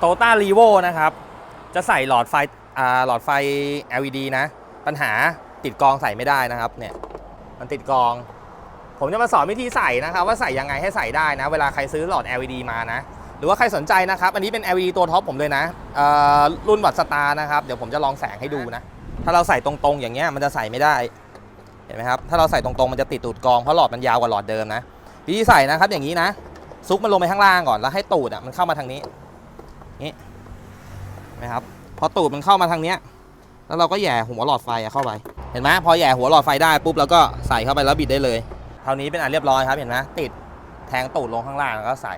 โตต้ารีโวนะครับ จะใส่หลอดไฟอ่าหลอดไฟ LED นะ ปัญหาติดกองใส่ไม่ได้นะครับเนี่ยมันติดกอง ผมจะมาสอนวิธีใส่นะครับ ว่าใส่ยังไงให้ใส่ได้นะ เวลาใครซื้อหลอด LED มานะ หรือว่าใครสนใจนะครับ อันนี้เป็น LED ตัวท็อปผมเลยนะอ่อรุ่นวัดสตาร์นะครับเดี๋ยวผมจะลองแสงให้ดูนะ ถ้าเราใส่ตรงๆอย่างเงี้ยมันจะใส่ไม่ได้เห็นไหมครับถ้าเราใส่ตรงๆมันจะติดตูดกองเพราะหลอดมันยาวกว่าหลอดเดิมนะวิธีใส่นะครับอย่างนี้นะ ซุกมันลงไปข้างล่างก่อนแล้วให้ตูดอะมันเข้ามาทางนี้ นี่เห็นไหมครับพอตูดมันเข้ามาทางเนี้ย แล้วเราก็แย่หัวหลอดไฟเข้าไป เห็นไหมพอแย่หัวหลอดไฟได้ปุ๊บเราก็ใส่เข้าไปแล้วบิดได้เลยเท่านี้เป็นอันเรียบร้อยครับเห็นไหมติดแทงตูดลงข้างล่างแล้วก็ใส่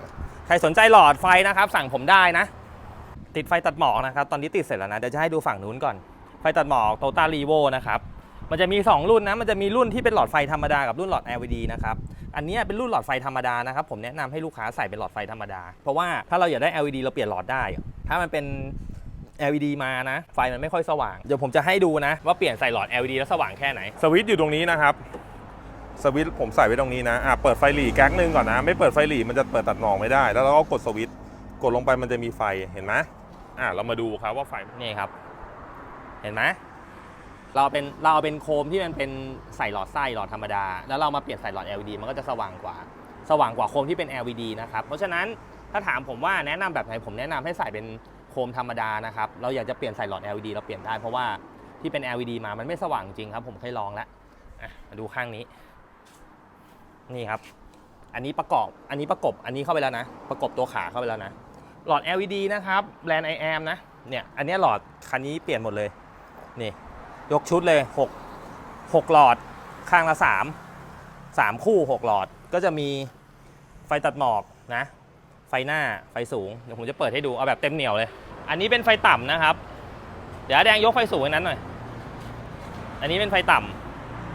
ใครสนใจหลอดไฟนะครับ สั่งผมได้นะ ติดไฟตัดหมอกนะครับ ตอนนี้ติดเสร็จแล้วนะเดี๋ยวจะให้ดูฝั่งนู้นก่อนไฟตัดหมอกโตต้ารีโวนะครับ มันจะมี 2 รุ่นนะ มันจะมีรุ่นที่เป็นหลอดไฟธรรมดากับรุ่นหลอด LED นะครับ อันเนี้ยเป็นรุ่นหลอดไฟธรรมดานะครับ ผมแนะนำให้ลูกค้าใส่เป็นหลอดไฟธรรมดา เพราะว่าถ้าเราอยากได้ LED เราเปลี่ยนหลอดได้ ถ้ามันเป็น LED มานะ ไฟมันไม่ค่อยสว่าง เดี๋ยวผมจะให้ดูนะ ว่าเปลี่ยนใส่หลอด LED แล้วสว่างแค่ไหน สวิตช์อยู่ตรงนี้นะครับสวิตช์ผมใส่ไว้ตรงนี้นะ อะ เปิดไฟหลีแก๊กหนึ่งก่อนนะ ไม่เปิดไฟหลีมันจะเปิดตัดหนองไม่ได้ แล้วเราก็กดสวิตช์ กดลงไปมันจะมีไฟ เห็นไหมอะ เรามาดูครับว่าไฟ นี่ครับ เห็นไหม เราเป็นเราเอาเป็นโคมที่มันเป็นใส่หลอดไส้หลอดธรรมดา แล้วเรามาเปลี่ยนใส่หลอด LED มันก็จะสว่างกว่า สว่างกว่าโคมที่เป็น LED นะครับเพราะฉะนั้นถ้าถามผมว่าแนะนำแบบไหนผมแนะนำให้ใส่เป็นโคมธรรมดานะครับเราอยากจะเปลี่ยนใส่หลอด LED เราเปลี่ยนได้เพราะว่าที่เป็น LED มามันไม่สว่างจริงครับผมเคยลองแล้วมาดูข้างนี้นี่ครับ อันนี้ประกอบ อันนี้ประกบ อันนี้เข้าไปแล้วนะ ประกบตัวขาเข้าไปแล้วนะ หลอด LED นะครับ แบรนด์ i am นะ เนี่ย อันนี้หลอดคันนี้เปลี่ยนหมดเลย นี่ ยกชุดเลย 6 6 หลอดข้างละ 3 3 คู่ 6 หลอดก็จะมีไฟตัดหมอกนะ ไฟหน้าไฟสูง เดี๋ยวผมจะเปิดให้ดูเอาแบบเต็มเหนียวเลย อันนี้เป็นไฟต่ำนะครับ เดี๋ยวแดงยกไฟสูงนั้นหน่อย อันนี้เป็นไฟต่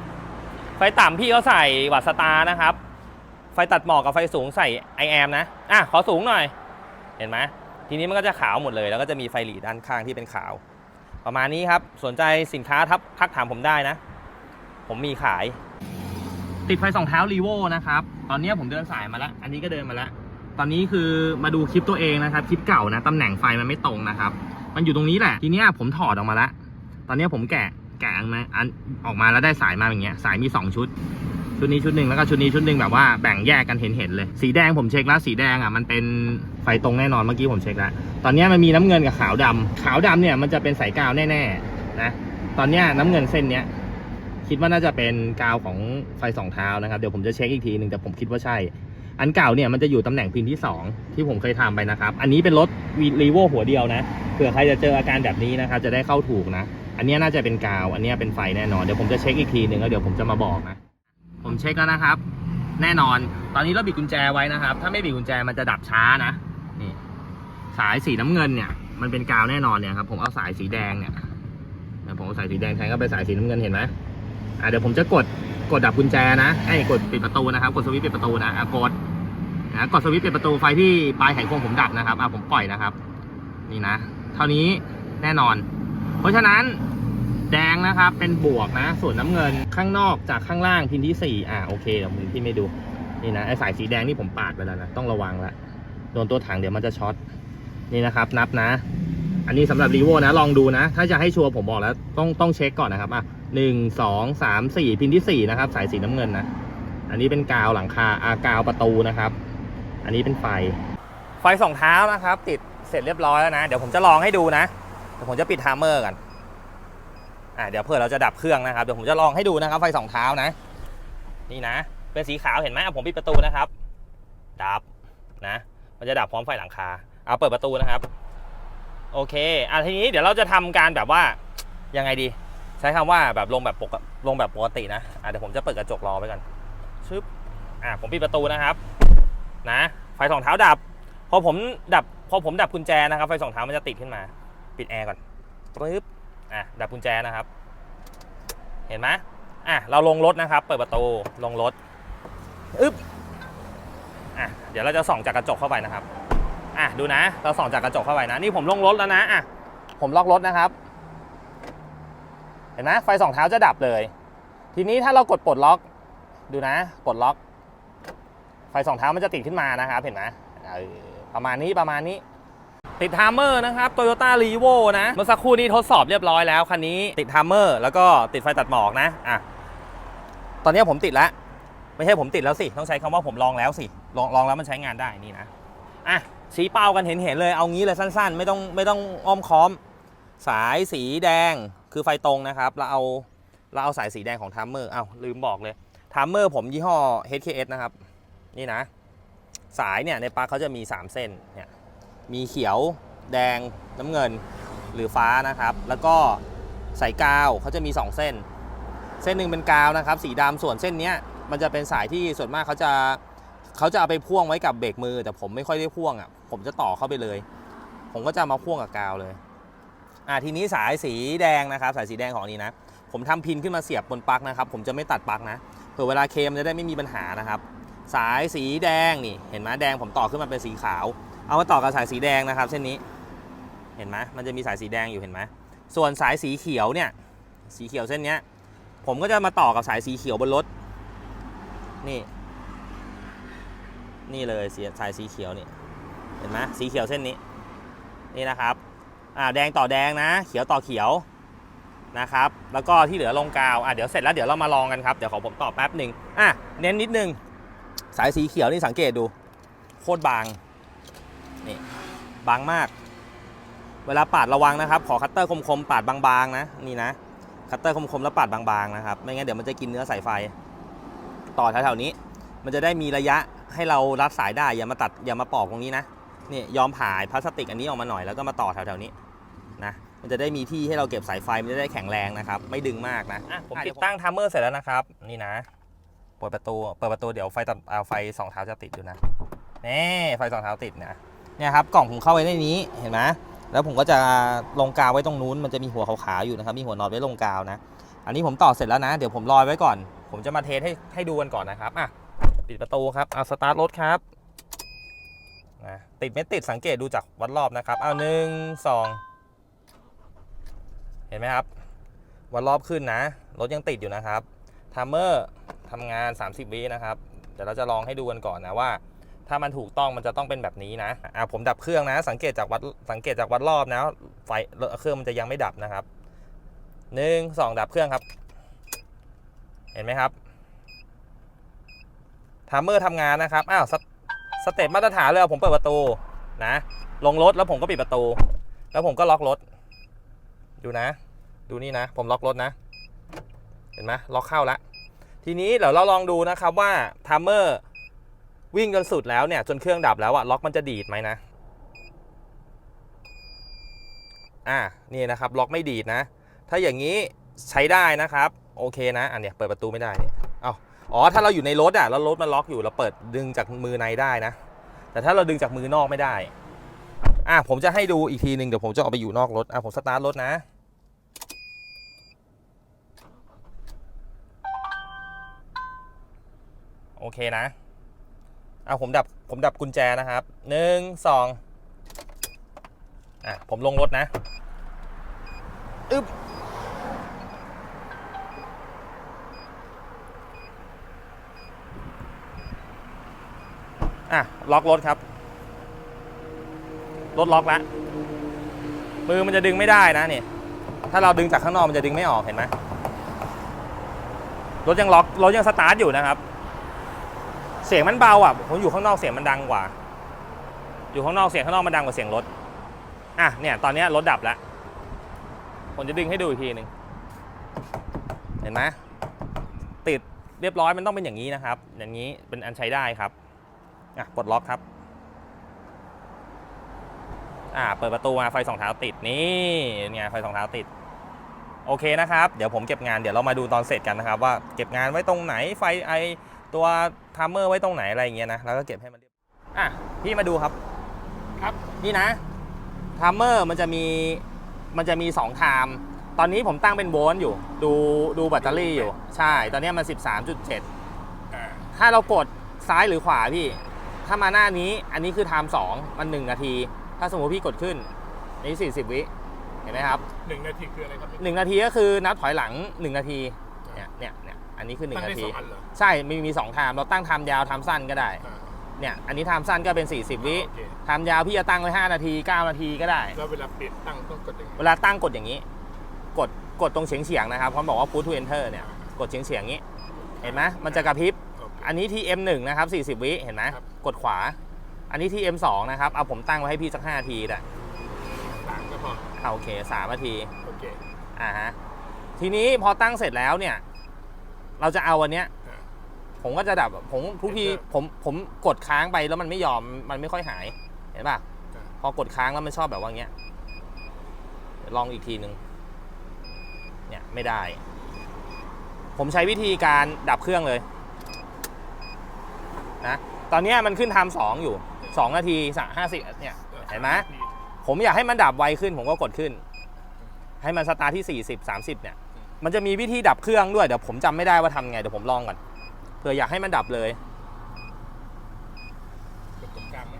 ำไฟต่ำพี่เขาใส่วัดสตาร์นะครับ ไฟตัดหมอกกับไฟสูงใส่ i am นะ อะขอสูงหน่อย เห็นไหมทีนี้มันก็จะขาวหมดเลย แล้วก็จะมีไฟหลีด้านข้างที่เป็นขาว ประมาณนี้ครับ สนใจสินค้าทักทักถามผมได้นะ ผมมีขาย ติดไฟสองเท้ารีโวนะครับ ตอนนี้ผมเดินสายมาแล้ว อันนี้ก็เดินมาแล้ว ตอนนี้คือมาดูคลิปตัวเองนะครับ คลิปเก่านะ ตำแหน่งไฟมันไม่ตรงนะครับ มันอยู่ตรงนี้แหละ ทีเนี้ยผมถอดออกมาแล้ว ตอนเนี้ยผมแกะแกะออกมาอันออกมาแล้วได้สายมาอย่างเงี้ย สายมีสองชุด ชุดนี้ชุดหนึ่งแล้วก็ชุดนี้ชุดหนึ่งแบบว่าแบ่งแยกกันเห็นเห็นเลย สีแดงผมเช็คแล้วสีแดงอะมันเป็นไฟตรงแน่นอนเมื่อกี้ผมเช็คแล้วตอนนี้มันมีน้ำเงินกับขาวดำขาวดำเนี่ยมันจะเป็นสายกาวแน่ๆนะตอนนี้น้ำเงินเส้นเนี้ยคิดว่าน่าจะเป็นกาวของไฟสองเท้านะครับเดี๋ยวผมจะเช็คอีกทีหนึ่งแต่ผมคิดว่าใช่ อันเก่าเนี่ยมันจะอยู่ตำแหน่งพินที่ 2 ที่ผมเคยทำไปนะครับ อันนี้เป็นรถรีโวหัวเดียวนะเผื่อใครจะเจออาการแบบนี้นะครับจะได้เข้าถูกนะ อันนี้น่าจะเป็นกาว อันนี้เป็นไฟแน่นอนเดี๋ยวผมจะเช็คอีกทีหนึ่งแล้วเดี๋ยวผมจะมาบอกนะ ผมเช็คแล้วนะครับ แน่นอน ตอนนี้เราบิดกุญแจไว้นะครับ ถ้าไม่บิดกุญแจมันจะดับช้านะ นี่ สายสีน้ำเงินเนี่ย มันเป็นกาวแน่นอนเนี่ยครับ ผมเอาสายสีแดงเนี่ยผมเอาสายสีแดงแทนก็ไปสายสีน้ำเงินเห็นไหมอะเดี๋ยวผมจะกดกดดับกุญแจนะไอ้กดปิดประตูนะครับ กดสวิตช์ปิดประตูนะอะกดนะกดสวิตช์ปิดประตูไฟที่ปลายไขควงผมดับนะครับอะผมปล่อยนะครับ นี่นะ เท่านี้แน่นอน เพราะฉะนั้น แดงนะครับ เป็นบวกนะ ส่วนน้ำเงินข้างนอกจากข้างล่างพินที่ 4 อ่าโอเคเดี๋ยวผมที่ไม่ดู นี่นะไอสายสีแดงนี่ผมปาดไปแล้วนะ ต้องระวังละโดนตัวถังเดี๋ยวมันจะช็อต นี่นะครับ นับนะ อันนี้สำหรับรีโวนะ ลองดูนะ ถ้าจะให้ชัวร์ผมบอกแล้ว ต้องต้องเช็คก่อนนะครับ อะหนึ่งสองสามสี่พินที่สี่นะครับ สายสีน้ำเงินนะ อันนี้เป็นกาวหลังคาอากาวประตูนะครับ อันนี้เป็นไฟ ไฟสองเท้านะครับ ติดเสร็จเรียบร้อยแล้วนะ เดี๋ยวผมจะลองให้ดูนะ เดี๋ยวผมจะปิดไทม์เมอร์กัน อ่าเดี๋ยวเพื่อเราจะดับเครื่องนะครับเดี๋ยวผมจะลองให้ดูนะครับไฟสองเท้านะ นี่นะ เป็นสีขาวเห็นไหมอะผมปิดประตูนะครับ ดับนะ มันจะดับพร้อมไฟหลังคาเอาเปิดประตูนะครับ โอเคอะทีนี้เดี๋ยวเราจะทำการแบบว่ายังไงดี ใช้คำว่าแบบลงแบบปกลงแบบปกตินะอะเดี๋ยวผมจะเปิดกระจกรอไว้กันชึบอะผมปิดประตูนะครับ นะ ไฟสองเท้าดับ พอผมดับพอผมดับกุญแจนะครับ ไฟสองเท้ามันจะติดขึ้นมา ปิดแอร์ก่อนปึ๊บ อะดับกุญแจนะครับ เห็นไหมอะเราลงรถนะครับ เปิดประตูลงรถอึ๊บอะเดี๋ยวเราจะส่องจากกระจกเข้าไปนะครับอะดูนะ เราส่องจากกระจกเข้าไปนะนี่ผมลงรถแล้วนะอะผมล็อกรถนะครับ เห็นไหมไฟสองเท้าจะดับเลย ทีนี้ถ้าเรากดปลดล็อก ดูนะปลดล็อก ไฟสองเท้ามันจะติดขึ้นมานะครับ เห็นไหมประมาณนี้ประมาณนี้ ติดไทม์เมอร์นะครับ Toyota r e v o นะ เมื่อสักครู่นี้ทดสอบเรียบร้อยแล้ว คันนี้ติดไทม์เมอร์แล้วก็ติดไฟตัดหมอกนะอะตอนนี้ผมติดแล้ว ไม่ใช่ผมติดแล้วสิ ต้องใช้คำว่าผมลองแล้วสิ ลองลองแล้วมันใช้งานได้นี่นะอะชี้เป้ากันเห็นเห็นเลยเอางี้เลยสั้น ๆ ไม่ต้องไม่ต้องอ้อมค้อม สายสีแดงคือไฟตรงนะครับ เราเอาเราเอาสายสีแดงของไทม์เมอร์เอาลืมบอกเลยไทม์เมอร์ผมยี่ห้อ HKS นะครับ นี่นะ สายเนี่ยในปลั๊กเขาจะมี 3 เส้นเนี่ย มีเขียว แดง น้ำเงิน หรือฟ้านะครับ แล้วก็สายกาวเขาจะมี 2 เส้น เส้นหนึ่งเป็นกาวนะครับ สีดำส่วนเส้นนี้มันจะเป็นสายที่ส่วนมากเขาจะเขาจะเอาไปพ่วงไว้กับเบรกมือ แต่ผมไม่ค่อยได้พ่วงอะผมจะต่อเข้าไปเลย ผมก็จะมาพ่วงกับกาวเลยอ่าทีนี้สายสีแดงนะครับ สายสีแดงของนี้นะ ผมทำพินขึ้นมาเสียบบนปลั๊กนะครับ ผมจะไม่ตัดปลั๊กนะเผื่อเวลาเคมจะได้ไม่มีปัญหานะครับ สายสีแดงนี่ เห็นไหมแดงผมต่อขึ้นมาเป็นสีขาว เอามาต่อกับสายสีแดงนะครับ เส้นนี้เห็นไหมมันจะมีสายสีแดงอยู่เห็นไหมส่วนสายสีเขียวเนี่ยสีเขียวเส้นนี้ผมก็จะมาต่อกับสายสีเขียวบนรถนี่ นี่เลยสีสายสีเขียวนี่เห็นไหมสีเขียวเส้นนี้นี่นะครับอ่าแดงต่อแดงนะ เขียวต่อเขียวนะครับ แล้วก็ที่เหลือลงกาวอะเดี๋ยวเสร็จแล้วเดี๋ยวเรามาลองกันครับ เดี๋ยวขอผมตอบแป๊บหนึ่งอะเน้นนิดนึง สายสีเขียวนี่สังเกตดู โคตรบาง นี่บางมาก เวลาปาดระวังนะครับ ขอคัตเตอร์คมๆปาดบางๆนะนี่นะคัตเตอร์คมๆแล้วปาดบางๆนะครับไม่งั้นเดี๋ยวมันจะกินเนื้อสายไฟ ต่อแถวๆนี้ มันจะได้มีระยะให้เรารัดสายได้อย่ามาตัดอย่ามาปอกตรงนี้นะนี่ยอมผ่าพลาสติกอันนี้ออกมาหน่อยแล้วก็มาต่อแถวๆนี้นะมันจะได้มีที่ให้เราเก็บสายไฟมันจะได้แข็งแรงนะครับ ไม่ดึงมากนะอะผมติดตั้งทัมเมอร์เสร็จแล้วนะครับ นี่นะเปิดประตูเปิดประตูเดี๋ยวไฟตัดเอาไฟสองเท้าจะติดอยู่นะนี่ไฟสองเท้าติดนะ เนี่ยครับกล่องผมเข้าไว้ในนี้เห็นไหมแล้วผมก็จะลงกาวไว้ตรงนู้นมันจะมีหัวขาวๆอยู่นะครับมีหัวนอตไว้ลงกาวนะ อันนี้ผมต่อเสร็จแล้วนะ เดี๋ยวผมรอยไว้ก่อน ผมจะมาเทสให้ให้ดูกันก่อนนะครับอะปิดประตูครับเอาสตาร์ทรถครับนะติดไม่ติดสังเกตดูจากวัดรอบนะครับเอาหนึ่งสองเห็นไหมครับ วัดรอบขึ้นนะรถยังติดอยู่นะครับทัมเมอร์ทำงาน 30 วินะครับเดี๋ยวเราจะลองให้ดูกันก่อนนะว่า ถ้ามันถูกต้องมันจะต้องเป็นแบบนี้นะอะผมดับเครื่องนะ สังเกตจากวัดสังเกตจากวัดรอบนะไฟเครื่องมันจะยังไม่ดับนะครับหนึ่งสองดับเครื่องครับ เห็นไหมครับทัมเมอร์ทำงานนะครับอ้าวสสเต็ปมาตรฐานเลยผมเปิดประตูนะ ลงรถแล้วผมก็ปิดประตู แล้วผมก็ล็อกรถ ดูนะ ดูนี่นะ ผมล็อกรถนะ เห็นไหมล็อกเข้าแล้วทีนี้เดี๋ยวเราลองดูนะครับว่าทัมเมอร์ วิ่งจนสุดแล้วเนี่ยจนเครื่องดับแล้วอะล็อกมันจะดีดไหมนะอ่านี่นะครับล็อกไม่ดีดนะ ถ้าอย่างนี้ใช้ได้นะครับโอเคนะ อันเนี้ยเปิดประตูไม่ได้เนี่ยเอาอ๋อถ้าเราอยู่ในรถอะแล้วรถมันล็อกอยู่เราเปิดดึงจากมือในได้นะ แต่ถ้าเราดึงจากมือนอกไม่ได้อะผมจะให้ดูอีกทีหนึ่งเดี๋ยวผมจะเอาไปอยู่นอกรถอะผมสตาร์ทรถนะโอเคนะ อาผมดับผมดับกุญแจนะครับหนึ่งสองอะผมลงรถนะอึ๊บอะล็อกรถครับ รถล็อกแล้วมือมันจะดึงไม่ได้นะนี่ถ้าเราดึงจากข้างนอกมันจะดึงไม่ออกเห็นไหมรถยังล็อกรถยังสตาร์ทอยู่นะครับ เสียงมันเบาอะผมอยู่ข้างนอกเสียงมันดังกว่า อยู่ข้างนอกเสียงข้างนอกมันดังกว่าเสียงรถอะเนี่ยตอนนี้รถดับแล้วผมจะดึงให้ดูอีกทีหนึ่งเห็นไหมติดเรียบร้อยมันต้องเป็นอย่างนี้นะครับ อย่างนี้เป็นอันใช้ได้ครับอะปลดล็อกครับอ่าเปิดประตูมาไฟสองเท้าติดนี่เนี่ยไฟสองเท้าติดโอเคนะครับ เดี๋ยวผมเก็บงานเดี๋ยวเรามาดูตอนเสร็จกันนะครับ ว่าเก็บงานไว้ตรงไหนไฟไอ ตัวทัมเมอร์ไว้ตรงไหนอะไรอย่างเงี้ยนะแล้วก็เก็บให้มันเรียบอะพี่มาดูครับครับนี่นะทัมเมอร์มันจะมีมันจะมี2ไทม์ตอนนี้ผมตั้งเป็นโวลต์อยู่ ดูดูแบตเตอรี่อยู่ ใช่ ตอนนี้มัน 13.7อ่าถ้าเรากดซ้ายหรือขวาพี่ ถ้ามาหน้านี้อันนี้คือไทม์สองมันหนึ่งนาที ถ้าสมมติพี่กดขึ้นอันนี้สี่สิบวิ เห็นไหมครับหนึ่งนาทีคืออะไรครับหนึ่งนาทีก็คือนับถอยหลังหนึ่งนาที อันนี้คือหนึ่งตั้งได้นาทีสองอันเหรอใช่มีมีสองไทม์เราตั้งไทม์ยาวไทม์สั้นก็ได้อ่าเนี่ยอันนี้ไทม์สั้นก็เป็น 40 วิโอเคไทม์ยาวพี่จะตั้งไว้5นาที 9 นาทีก็ได้ แล้วเวลาเปลี่ยนตั้งต้องกดยังไงเวลาตั้งกดอย่างนี้ กดกดตรงเฉียงเฉียงๆนะครับเขาบอกว่า push to enter เนี่ยกดเฉียงเฉียงๆอย่างนี้ เห็นไหมมันจะกระพริบโอเคอันนี้ TM1 นะครับ 40 วิเห็นไหมครับกดขวา อันนี้ TM2 นะครับเอาผมตั้งไว้ให้พี่สัก5นาทีแหละสามก็พอเอาโอเค3นาทีโอเคอ่าฮะทีนี้พอตั้งเสร็จแล้วเนี่ย เราจะเอาอันเนี้ยอ่าผมก็จะดับผมทุกที Enter ผมผมกดค้างไปแล้วมันไม่ยอมมันไม่ค่อยหาย เห็นป่ะอ่าพอกดค้างแล้วมันชอบแบบว่าเงี้ยเดี๋ยวลองอีกทีหนึ่งเนี่ยไม่ได้ ผมใช้วิธีการดับเครื่องเลยนะตอนเนี้ยมันขึ้นไทม์สองอยู่สองนาทีสห้าสิบเนี่ยเห็นไหมผมอยากให้มันดับไวขึ้น ผมก็กดขึ้น ให้มันสตาร์ทที่40 30เนี่ย มันจะมีวิธีดับเครื่องด้วย เดี๋ยวผมจำไม่ได้ว่าทำไง เดี๋ยวผมลองก่อนเผื่ออยากให้มันดับเลยกดตรงกลางไหม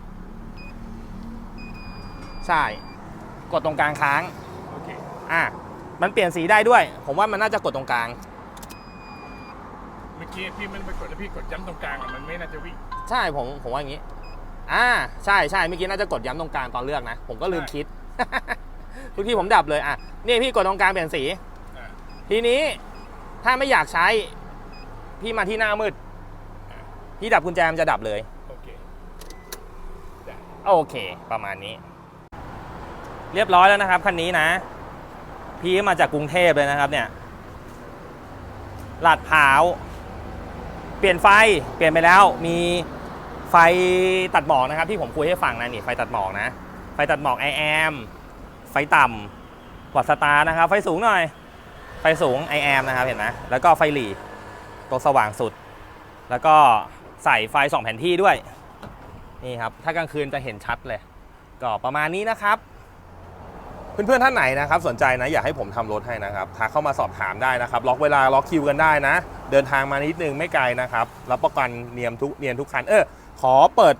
ใช่ กดตรงกลางค้างโอเคอะมันเปลี่ยนสีได้ด้วย ผมว่ามันน่าจะกดตรงกลาง เมื่อกี้พี่มันไปกดแล้วพี่กดย้ำตรงกลางอะมันไม่น่าจะวิ่งใช่ผมผมว่าอย่างนี้ อ่าใช่ใช่เมื่อกี้น่าจะกดย้ำตรงกลางตอนเลือกนะ ผมก็ลืมใช่คิดทุกทีผมดับเลยอะนี่พี่กดตรงกลางเปลี่ยนสีอ่า ทีนี้ถ้าไม่อยากใช้ พี่มาที่หน้ามืด พี่ดับกุญแจมันจะดับเลย โอเคได้โอเค ประมาณนี้ เรียบร้อยแล้วนะครับคันนี้นะ พี่มาจากกรุงเทพเลยนะครับเนี่ยลาดพร้าว เปลี่ยนไฟ เปลี่ยนไปแล้ว มีไฟตัดหมอกนะครับ ที่ผมคุยให้ฟังนะนี่ไฟตัดหมอกนะ ไฟตัดหมอกไอแอม ไฟต่ำวัดสตาร์นะครับ ไฟสูงหน่อย ไฟสูงไอแอมนะครับเห็นไหมแล้วก็ไฟหลีตัวสว่างสุด แล้วก็ใส่ไฟสองแผ่นที่ด้วย นี่ครับ ถ้ากลางคืนจะเห็นชัดเลย ก็ประมาณนี้นะครับ เพื่อนๆท่านไหนนะครับ สนใจนะอยากให้ผมทำรถให้นะครับทักเข้ามาสอบถามได้นะครับ ล็อกเวลาล็อกคิวกันได้นะ เดินทางมานิดนึงไม่ไกลนะครับรับประกันเนียมทุกเนียนทุกคันเออขอเปิด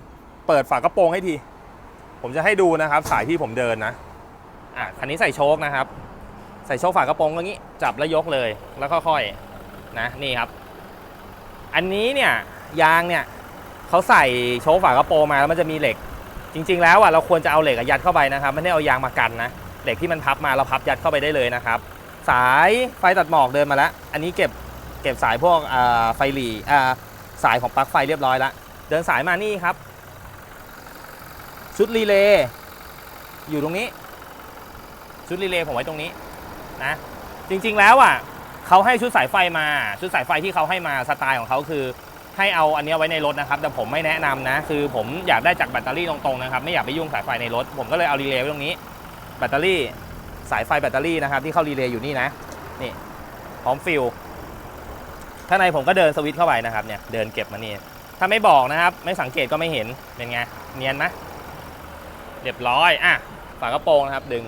เปิดฝากระโปรงให้ที ผมจะให้ดูนะครับ สายที่ผมเดินนะอะคันนี้ใส่โชคนะครับ ใส่โชคฝากระโปรงก็งี้ จับแล้วยกเลยแล้วค่อยๆนะนี่ครับ อันนี้เนี่ยยางเนี่ยเขาใส่โชคฝากระโปรงมาแล้วมันจะมีเหล็ก จริง ๆ แล้วอะเราควรจะเอาเหล็กยัดเข้าไปนะครับไม่ได้เอายางมากันนะเหล็กที่มันพับมาเราพับยัดเข้าไปได้เลยนะครับ สายไฟตัดหมอกเดินมาแล้วอันนี้เก็บเก็บสายพวกอ่าไฟหลีอ่าสายของปลั๊กไฟเรียบร้อยแล้วเดินสายมานี่ครับ ชุดรีเลย์อยู่ตรงนี้ ชุดรีเลย์ผมไว้ตรงนี้ นะจริงๆแล้วอะเขาให้ชุดสายไฟมาชุดสายไฟที่เขาให้มาสไตล์ของเขาคือ ให้เอาอันนี้ไว้ในรถนะครับ แต่ผมไม่แนะนำนะ คือผมอยากได้จากแบตเตอรี่ตรงๆนะครับ ไม่อยากไปยุ่งสายไฟในรถ ผมก็เลยเอารีเลย์ไว้ตรงนี้ แบตเตอรี่สายไฟแบตเตอรี่นะครับ ที่เข้ารีเลย์อยู่นี่นะนี่พร้อมฟิลข้างในผมก็เดินสวิตช์เข้าไปนะครับเนี่ยเดินเก็บมานี่ถ้าไม่บอกนะครับ ไม่สังเกตก็ไม่เห็นเป็นไงเนียนไหมเรียบร้อยอะฝากระโปรงนะครับ ดึง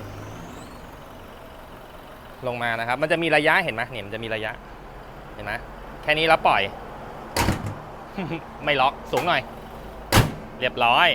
ลงมานะครับ มันจะมีระยะเห็นไหมเนี่ยมันจะมีระยะ เห็นไหมแค่นี้แล้วปล่อย ไม่ล็อกสูงหน่อย เรียบร้อย